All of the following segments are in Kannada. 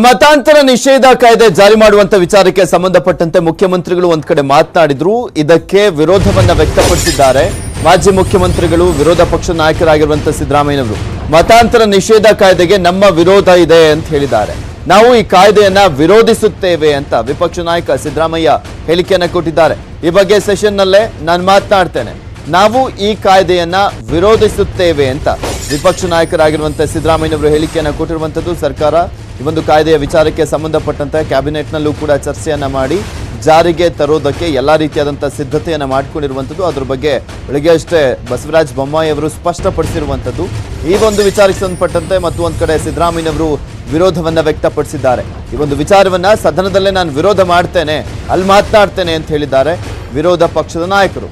ಮತಾಂತರ ನಿಷೇಧ ಕಾಯ್ದೆ ಜಾರಿ ಮಾಡುವಂತ ವಿಚಾರಕ್ಕೆ ಸಂಬಂಧಪಟ್ಟಂತೆ ಮುಖ್ಯಮಂತ್ರಿಗಳು ಒಂದ್ ಕಡೆ ಮಾತನಾಡಿದ್ರು. ಇದಕ್ಕೆ ವಿರೋಧವನ್ನ ವ್ಯಕ್ತಪಡಿಸಿದ್ದಾರೆ. ಮಾಜಿ ಮುಖ್ಯಮಂತ್ರಿಗಳು, ವಿರೋಧ ಪಕ್ಷ ನಾಯಕರಾಗಿರುವಂತಹ ಸಿದ್ದರಾಮಯ್ಯನವರು. ಮತಾಂತರ ನಿಷೇಧ ಕಾಯ್ದೆಗೆ ನಮ್ಮ ವಿರೋಧ ಇದೆ ಅಂತ ಹೇಳಿದ್ದಾರೆ. ನಾವು ಈ ಕಾಯ್ದೆಯನ್ನ ವಿರೋಧಿಸುತ್ತೇವೆ ಅಂತ ವಿಪಕ್ಷ ನಾಯಕ ಸಿದ್ದರಾಮಯ್ಯ ಹೇಳಿಕೆಯನ್ನ ಕೊಟ್ಟಿದ್ದಾರೆ. ಈ ಬಗ್ಗೆ ಸೆಷನ್ ನಲ್ಲೇ ನಾನು ಮಾತನಾಡ್ತೇನೆ. ನಾವು ಈ ಕಾಯ್ದೆಯನ್ನ ವಿರೋಧಿಸುತ್ತೇವೆ ಅಂತ. ವಿಪಕ್ಷ ನಾಯಕರಾಗಿರುವಂತಹ ಸಿದ್ದರಾಮಯ್ಯನವರು ಹೇಳಿಕೆಯನ್ನು ಕೊಟ್ಟಿರುವಂತದ್ದು ಸರ್ಕಾರ ಈ ಒಂದು ಕಾಯ್ದೆಯ ವಿಚಾರಕ್ಕೆ ಸಂಬಂಧಪಟ್ಟಂತೆ ಕ್ಯಾಬಿನೆಟ್ನಲ್ಲೂ ಕೂಡ ಚರ್ಚೆಯನ್ನ ಮಾಡಿ, ಜಾರಿಗೆ ತರೋದಕ್ಕೆ ಎಲ್ಲಾ ರೀತಿಯಾದಂತಹ ಸಿದ್ಧತೆಯನ್ನು ಮಾಡಿಕೊಂಡಿರುವಂತದ್ದು ಅದ್ರ ಬಗ್ಗೆ ಬೆಳಗ್ಗೆ ಅಷ್ಟೇ ಬಸವರಾಜ ಬೊಮ್ಮಾಯಿ ಅವರು ಸ್ಪಷ್ಟಪಡಿಸಿರುವಂತದ್ದು ಈ ಒಂದು ವಿಚಾರಕ್ಕೆ ಸಂಬಂಧಪಟ್ಟಂತೆ ಮತ್ತು ಒಂದ್ ಕಡೆ ಸಿದ್ದರಾಮಯ್ಯನವರು ವಿರೋಧವನ್ನ ವ್ಯಕ್ತಪಡಿಸಿದ್ದಾರೆ. ಈ ಒಂದು ವಿಚಾರವನ್ನ ಸದನದಲ್ಲೇ ನಾನು ವಿರೋಧ ಮಾಡ್ತೇನೆ, ಅಲ್ಲಿ ಮಾತನಾಡ್ತೇನೆ ಅಂತ ಹೇಳಿದ್ದಾರೆ ವಿರೋಧ ಪಕ್ಷದ ನಾಯಕರು.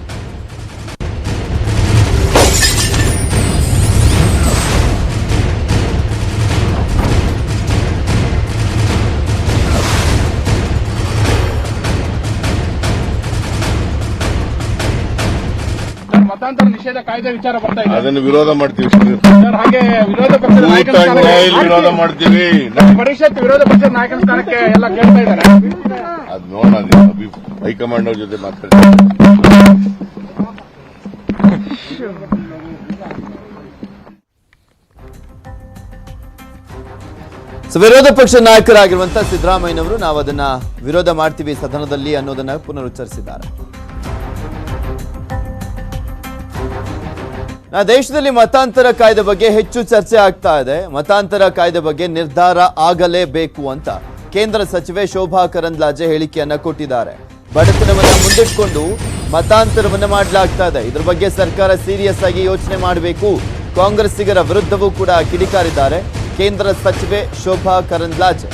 ಮತಾಂತರ ನಿಷೇಧ ಕಾಯ್ದೆ ವಿಚಾರ ಬರ್ತಾ ಇದೆ. ಅದನ್ನು ವಿರೋಧ ಮಾಡ್ತೀವಿ ಸರ್ ಹಾಗೆ ವಿರೋಧ ಪಕ್ಷದ ವಿರೋಧ ಮಾಡ್ತೀವಿ. ಪರಿಷತ್ ವಿರೋಧ ಪಕ್ಷದ ನಾಯಕನ ಸ್ಥಾನಕ್ಕೆ ಎಲ್ಲ ಕೇಳ್ತಾ ಇದ್ದಾರೆ. ಅದ್ ನೋಡೋಣ ಅದು ಅಭಿ- ಹೈಕಮಾಂಡ್ ಅವ್ರ ಜೊತೆ ಮಾತಾಡ್ತೀನಿ. ಸೊ ವಿರೋಧ ಪಕ್ಷ ನಾಯಕರಾಗಿರುವಂತಹ ಸಿದ್ದರಾಮಯ್ಯನವರು ನಾವು ಅದನ್ನ ವಿರೋಧ ಮಾಡ್ತೀವಿ ಸದನದಲ್ಲಿ ಅನ್ನೋದನ್ನ ಪುನರುಚ್ಚರಿಸಿದ್ದಾರೆ. ನಾ ದೇಶದಲ್ಲಿ ಮತಾಂತರ ಕಾಯ್ದೆ ಬಗ್ಗೆ ಹೆಚ್ಚು ಚರ್ಚೆ ಆಗ್ತಾ ಇದೆ. ಮತಾಂತರ ಕಾಯ್ದೆ ಬಗ್ಗೆ ನಿರ್ಧಾರ ಆಗಲೇಬೇಕು ಅಂತ ಕೇಂದ್ರ ಸಚಿವೆ ಶೋಭಾ ಕರಂದ್ಲಾಜೆ ಹೇಳಿಕೆಯನ್ನ ಕೊಟ್ಟಿದ್ದಾರೆ. ಬಡತನವನ್ನು ಮುಂದಿಟ್ಕೊಂಡು ಮತಾಂತರವನ್ನು ಮಾಡಲಾಗ್ತಾ ಇದೆ. ಇದ್ರ ಬಗ್ಗೆ ಸರ್ಕಾರ ಸೀರಿಯಸ್ ಆಗಿ ಯೋಚನೆ ಮಾಡಬೇಕು. ಕಾಂಗ್ರೆಸ್ಸಿಗರ ವಿರುದ್ಧವೂ ಕೂಡ ಕಿಡಿಕಾರಿದ್ದಾರೆ. ಕೇಂದ್ರ ಸಚಿವೆ ಶೋಭಾ ಕರಂದ್ಲಾಜೆ.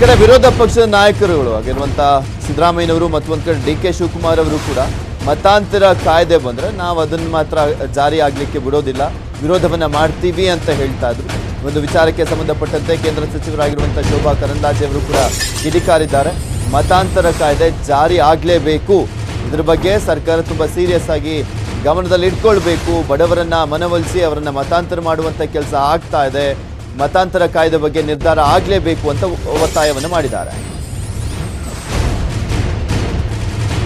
ಕಡೆ ವಿರೋಧ ಪಕ್ಷದ ನಾಯಕರುಗಳು ಆಗಿರುವಂತ ಸಿದ್ದರಾಮಯ್ಯನವರು ಮತ್ತು ಒಂದ್ ಕಡೆ ಡಿ ಕೆ ಶಿವಕುಮಾರ್ ಅವರು ಕೂಡ ಮತಾಂತರ ಕಾಯ್ದೆ ಬಂದ್ರೆ ನಾವು ಅದನ್ನ ಮಾತ್ರ ಜಾರಿ ಆಗಲಿಕ್ಕೆ ಬಿಡೋದಿಲ್ಲ, ವಿರೋಧವನ್ನ ಮಾಡ್ತೀವಿ ಅಂತ ಹೇಳ್ತಾ ಇದ್ರು. ಒಂದು ವಿಚಾರಕ್ಕೆ ಸಂಬಂಧಪಟ್ಟಂತೆ ಕೇಂದ್ರ ಸಚಿವರಾಗಿರುವಂಥ ಶೋಭಾ ಕರಂದ್ಲಾಜೆ ಅವರು ಕೂಡ ಕಿಡಿಕಾರಿದ್ದಾರೆ. ಮತಾಂತರ ಕಾಯ್ದೆ ಜಾರಿ ಆಗಲೇಬೇಕು. ಇದ್ರ ಬಗ್ಗೆ ಸರ್ಕಾರ ತುಂಬಾ ಸೀರಿಯಸ್ ಆಗಿ ಗಮನದಲ್ಲಿ ಇಟ್ಕೊಳ್ಬೇಕು ಬಡವರನ್ನ ಮನವೊಲಿಸಿ ಅವರನ್ನು ಮತಾಂತರ ಮಾಡುವಂತ ಕೆಲಸ ಆಗ್ತಾ ಇದೆ. ಮತಾಂತರ ಕಾಯ್ದೆ ಬಗ್ಗೆ ನಿರ್ಧಾರ ಆಗಲೇಬೇಕು ಅಂತ ಒತ್ತಾಯವನ್ನು ಮಾಡಿದ್ದಾರೆ.